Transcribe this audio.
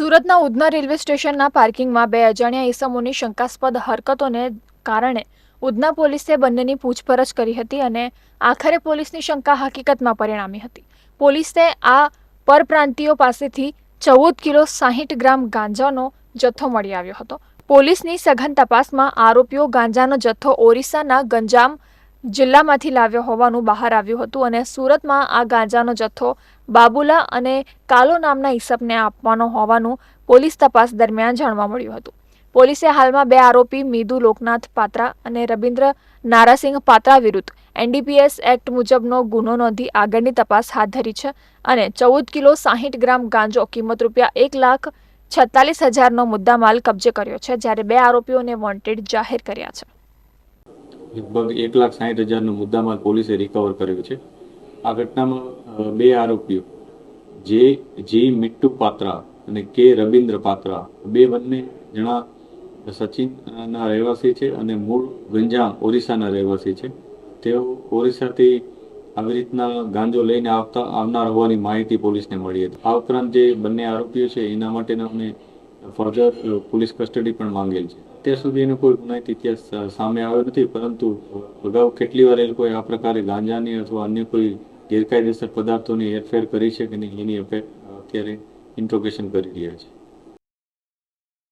સુરતના ઉધના રેલવે સ્ટેશનના પાર્કિંગમાં બે અજાણ્યા ઈસમોની શંકાસ્પદ હરકતોને કારણે ઉધના પોલીસે બંનેની પૂછપરછ કરી હતી અને આખરે પોલીસની શંકા હકીકતમાં પરિણામી હતી. પોલીસે આ પરપ્રાંતિયો પાસેથી ચૌદ કિલો સાહીઠ ગ્રામ ગાંજાનો જથ્થો મળી આવ્યો હતો. પોલીસની સઘન તપાસમાં આરોપીઓ ગાંજાનો જથ્થો ઓરિસ્સાના ગંજામ જિલ્લામાંથી લાવ્યો હોવાનું બહાર આવ્યું હતું અને સુરતમાં આ ગાંજાનો જથ્થો બાબુલા અને કાલો નામના ઈસપને આપવાનો હોવાનું પોલીસ તપાસ દરમિયાન જાણવા મળ્યું હતું. પોલીસે હાલમાં બે આરોપી મીદુ લોકનાથ પાત્રા અને રવિન્દ્ર નારાસિંહ પાત્રા વિરુદ્ધ એનડીપીએસ એક્ટ મુજબનો ગુનો નોંધી આગળની તપાસ હાથ ધરી છે અને ચૌદ કિલો સાહીઠ ગ્રામ ગાંજો કિંમત રૂપિયા એક લાખ છત્તાલીસ હજારનો મુદ્દામાલ કબજે કર્યો છે, જ્યારે બે આરોપીઓને વોન્ટેડ જાહેર કર્યા છે. લગભગ એક લાખ સાહીઠ હજારનો મુદ્દામાલ પોલીસે રિકવર કર્યો છે. આ ઘટનામાં બે આરોપીઓ, જે, જી મિટ્ટુ પાત્રા અને કે રવિન્દ્ર પાત્રા, બે બંને જણા સચિનના રહેવાસી છે અને મૂળ ગંજામ ઓરિસ્સાના રહેવાસી છે. તેઓ ઓરિસ્સાથી આવી રીતના ગાંજો લઈને આવતા, આવનાર હોવાની માહિતી પોલીસને મળી હતી. આ ઉપરાંત જે બંને આરોપીઓ છે, એના માટેના અમે ફર્ધર પોલીસ કસ્ટડી પણ માંગેલ છે. અત્યાર સુધી એનો કોઈ ગુનાહિત ઇતિહાસ સામે આવ્યો નથી, પરંતુ અગાઉ કેટલી વાર એ લોકોએ આ પ્રકારે ગાંજાની અથવા અન્ય કોઈ ગેરકાયદેસર પદાર્થોની હેરફેર કરી છે કે નહીં, એની અત્યારે ઇન્ટ્રોગેશન કરી રહ્યા છે.